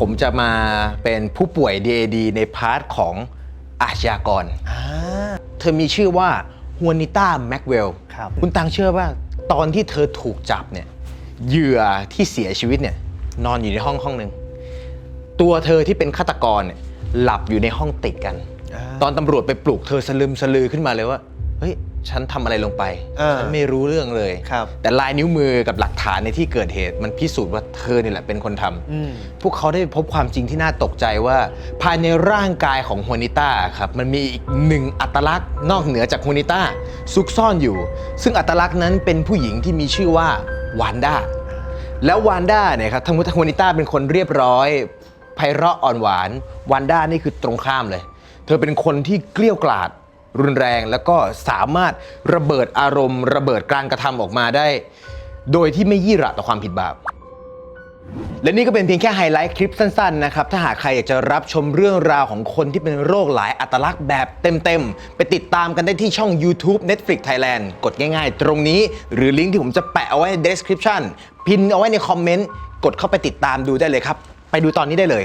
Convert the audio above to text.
ผมจะมาเป็นผู้ป่วย DAD ในพาร์ทของอาชญากรอ่าเธอมีชื่อว่าฮวนิต้าแม็กเวลครับ คุณตังเชื่อว่าตอนที่เธอถูกจับเนี่ยเหยื่อที่เสียชีวิตเนี่ยนอนอยู่ในห้องห้องหนึ่งตัวเธอที่เป็นฆาตกรเนี่ยหลับอยู่ในห้องติดกันอ่าตอนตำรวจไปปลุกเธอสลึมสลือขึ้นมาเลยว่าเฮ้ย ฉันทำอะไรลงไปอ่าฉันไม่รู้เรื่องเลยครับ แต่ลายนิ้วมือกับหลักฐานในที่เกิดเหตุ มันพิสูจน์ว่าเธอนี่แหละเป็นคนทำอืมพวกเขาได้พบความจริงที่น่าตกใจว่า ภายในร่างกายของฮวนิต้าครับ มันมีอีกหนึ่งอัตลักษณ์นอกเหนือจากฮวนิต้าซุกซ่อนอยู่ ซึ่งอัตลักษณ์นั้นเป็นผู้หญิงที่มีชื่อว่าวานด้า แล้ววานด้าเนี่ยครับทั้งหมดฮวนิต้าเป็นคนเรียบร้อยไพเราะอ่อนหวาน วานด้านี่คือตรงข้ามเลย เธอเป็นคนที่เกลี้ยวกล่อด รุนแรง แล้วก็สามารถระเบิดอารมณ์ ระเบิดการกระทำออกมาได้ โดยที่ไม่ยี่ระต่อความผิดบาปและนี่ก็เป็นเพียงแค่ไฮไลท์คลิปสั้นๆนะครับ ถ้าหากใครอยากจะรับชมเรื่องราวของคนที่เป็นโรคหลายอัตลักษณ์แบบเต็มๆ ไปติดตามกันได้ที่ช่อง YouTube Netflix Thailand กดง่ายๆ ตรงนี้ หรือลิงก์ที่ผมจะแปะเอาไว้ใน description พินเอาไว้ในคอมเมนต์ กดเข้าไปติดตามดูได้เลยครับ ไปดูตอนนี้ได้เลย